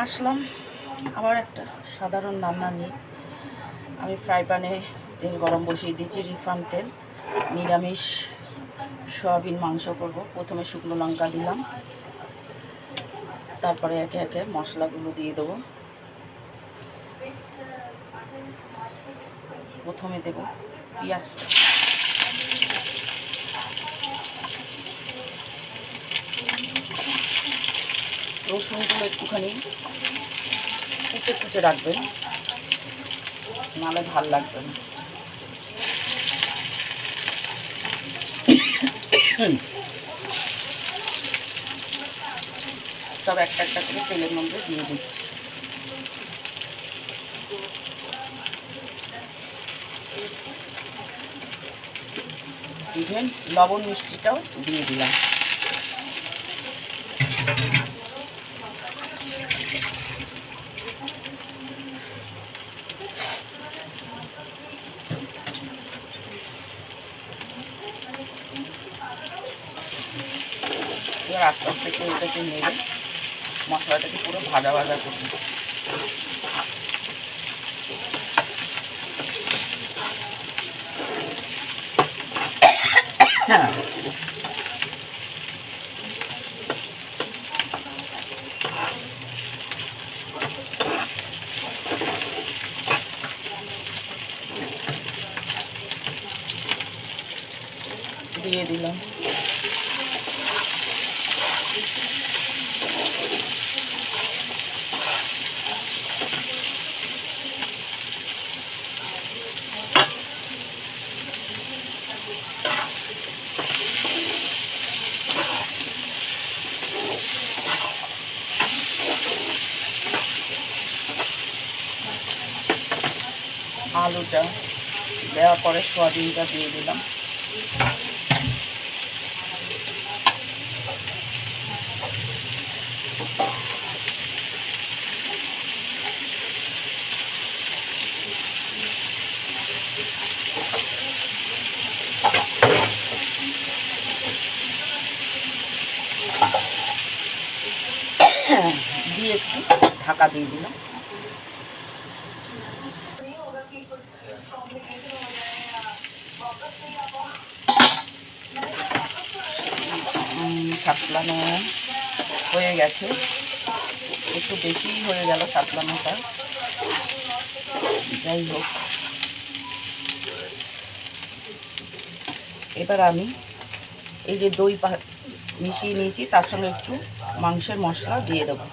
আসলাম আবার একটা সাধারণ রান্না নিয়ে। আমি ফ্রাই প্যানে তেল গরম বসিয়ে দিয়েছি রিফান্ড তেল, নিরামিষ সয়াবিন মাংস করব। প্রথমে শুকনো লঙ্কা দিলাম, তারপরে একে একে মশলাগুলো দিয়ে দেবো। প্রথমে দেব পেঁয়াজটা। রসুনগুলো একটুখানি কুচে কুচে রাখবেন। নাহলে ভালো লাগবে না। সব একটা একটা করে তেলের মধ্যে দিয়ে দিচ্ছি। ইভেন লবণ মিষ্টিটাও দিয়ে দিলাম। এবার আস্তে আস্তে তেলটাকে নেড়ে মশলাটাকে পুরো ভাজা ভাজা করুন হ্যাঁ। দিয়ে দিলাম। আলুটা দেওয়ার পরে সোয়াবিনটা দিয়ে দিলাম। দিয়ে একটু ঢাকা দিয়ে দিলাম। সাতলানো হয়ে গেছে। একটু বেশি হয়ে গেল সাতলানোটা যাই হোক। এবার আমি এই যে দই মিশিয়ে নিয়েছি, তার সঙ্গে একটু মাংসের মশলা দিয়ে দেবো।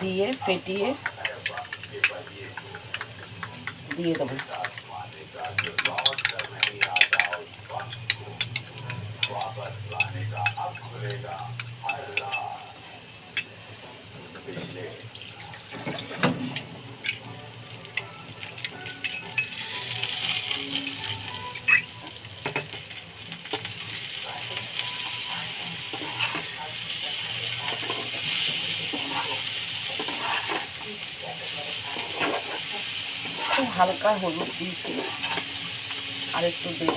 দিয়ে ফেটিয়ে দিয়ে দেবো। लाने का जो दौर नहीं आता उस पक्ष को वापस लाने का अब खुलेगा हर रात पिछले খুব হালকা হলুদ দিয়েছি। আর একটু দেব।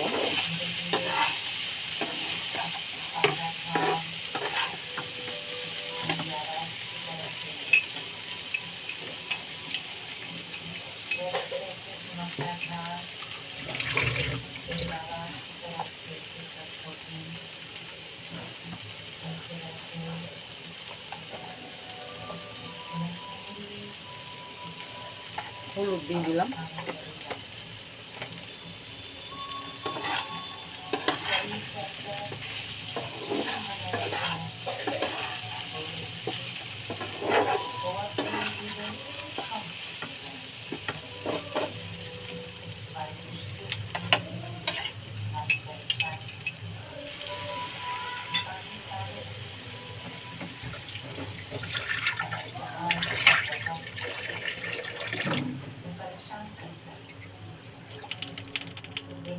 হলুদ দিয়ে দিলাম।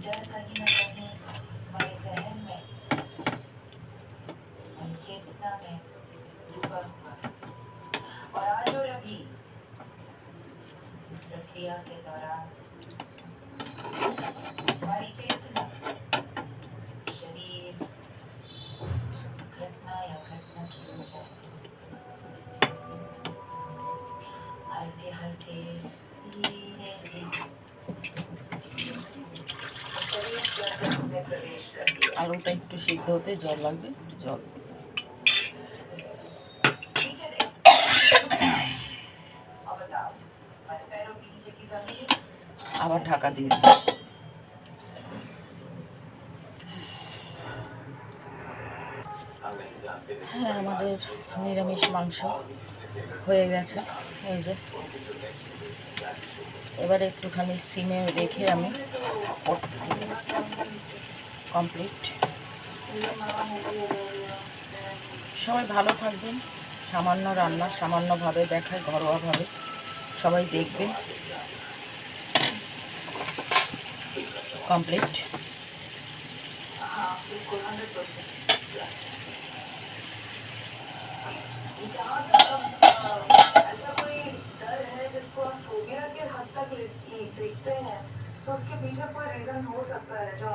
लेटर कहीं ना कहीं हमारे जहन में चेतना में डूबा हुआ है और आज और अभी इस प्रक्रिया के दौरान हमारी चेतना शरीर घटना या घटना की हो जाए हल्के हल्के धीरे धीरे আলুটা একটু সিদ্ধ হতে জল লাগবে, জল। আবার ঢাকা দিয়ে দিই। হ্যাঁ আমাদের নিরামিষ মাংস হয়ে গেছে, এই যে। এবারে একটুখানি সিমে রেখে আমি কমপ্লিট সবাই ভালো থাকবেন সামান্য রান্না সামান্যভাবে দেখায় ঘরোয়াভাবে সবাই দেখবেন কমপ্লিট ऐसा कोई डर है जिसको आप फोबिया के हद तक ले- देखते हैं तो उसके पीछे कोई रीजन हो सकता है जो आपके पास है